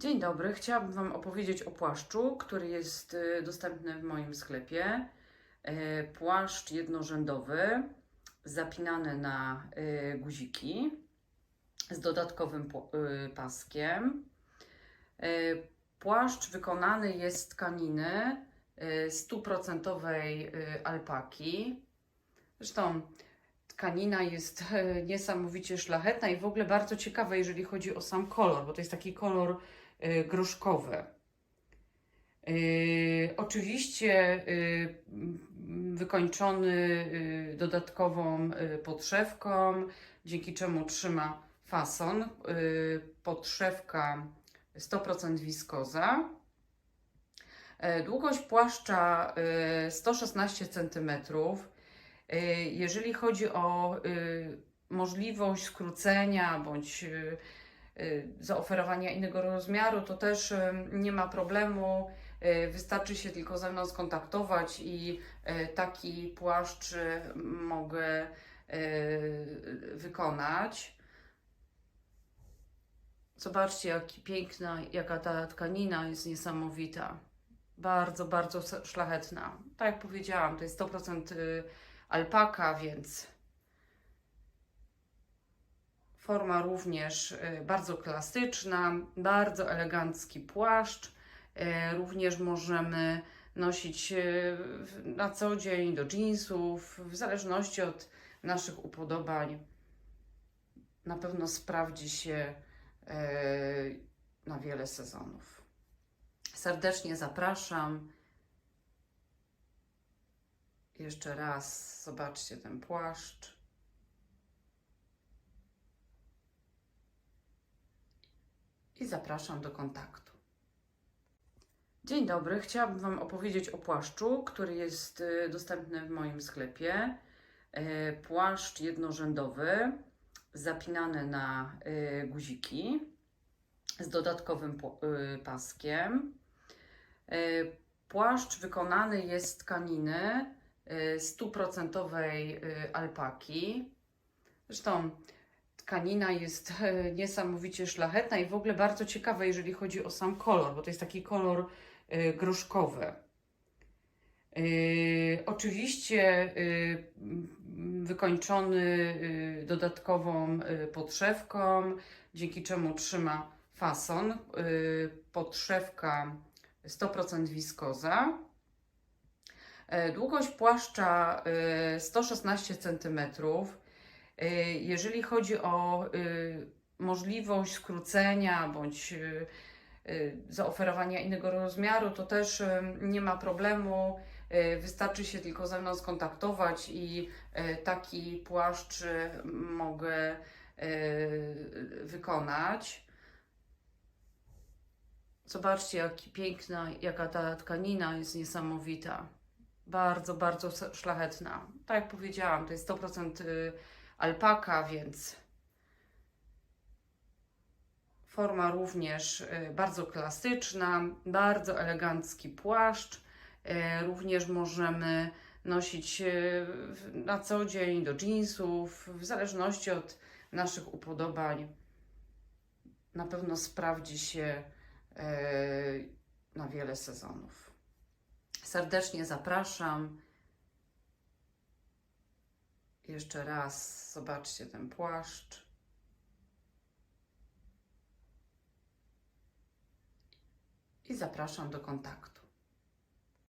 Dzień dobry. Chciałabym Wam opowiedzieć o płaszczu, który jest y, dostępny w moim sklepie. E, Płaszcz jednorzędowy, zapinany na y, guziki z dodatkowym y, paskiem. E, Płaszcz wykonany jest z tkaniny y, stuprocentowej alpaki. Zresztą tkanina jest e, niesamowicie szlachetna i w ogóle bardzo ciekawa, jeżeli chodzi o sam kolor, bo to jest taki kolor y, groszkowy. Y, Oczywiście m, wykończony dodatkową podszewką, dzięki czemu trzyma fason. Podszewka 100% wiskoza. E, Długość płaszcza y, 116 cm. Jeżeli chodzi o możliwość skrócenia bądź zaoferowania innego rozmiaru, to też y, nie ma problemu. Y, Wystarczy się tylko ze mną skontaktować i y, taki płaszcz y, mogę y, wykonać. Zobaczcie, jaki piękna, jaka ta tkanina jest niesamowita. Bardzo, bardzo szlachetna. Tak jak powiedziałam, to jest 100% y, alpaka, więc forma również y, bardzo klasyczna, bardzo elegancki płaszcz. Y, Również możemy nosić y, na co dzień do jeansów, w zależności od naszych upodobań. Na pewno sprawdzi się na wiele sezonów. Serdecznie zapraszam. Jeszcze raz zobaczcie ten płaszcz. Zapraszam do kontaktu. Dzień dobry. Chciałabym Wam opowiedzieć o płaszczu, który jest y, dostępny w moim sklepie. E, Płaszcz jednorzędowy, zapinany na y, guziki z dodatkowym y, paskiem. E, Płaszcz wykonany jest z tkaniny stuprocentowej alpaki. Zresztą tkanina jest e, niesamowicie szlachetna i w ogóle bardzo ciekawa, jeżeli chodzi o sam kolor, bo to jest taki kolor y, groszkowy. Y, Oczywiście wykończony dodatkową podszewką, dzięki czemu trzyma fason. Podszewka 100% wiskoza. E, Długość płaszcza y, 116 cm. Y, Jeżeli chodzi o y, możliwość skrócenia bądź y, zaoferowania innego rozmiaru, to też nie ma problemu. Wystarczy się tylko ze mną skontaktować i taki płaszcz mogę wykonać. Zobaczcie, jaki piękna, jaka ta tkanina jest niesamowita. Bardzo, bardzo szlachetna. Tak jak powiedziałam, to jest 100% y, alpaka, więc forma również y, bardzo klasyczna, bardzo elegancki płaszcz. Y, Również możemy nosić y, na co dzień do jeansów, w zależności od naszych upodobań. Na pewno sprawdzi się na wiele sezonów. Serdecznie zapraszam. Jeszcze raz zobaczcie ten płaszcz. I zapraszam do kontaktu.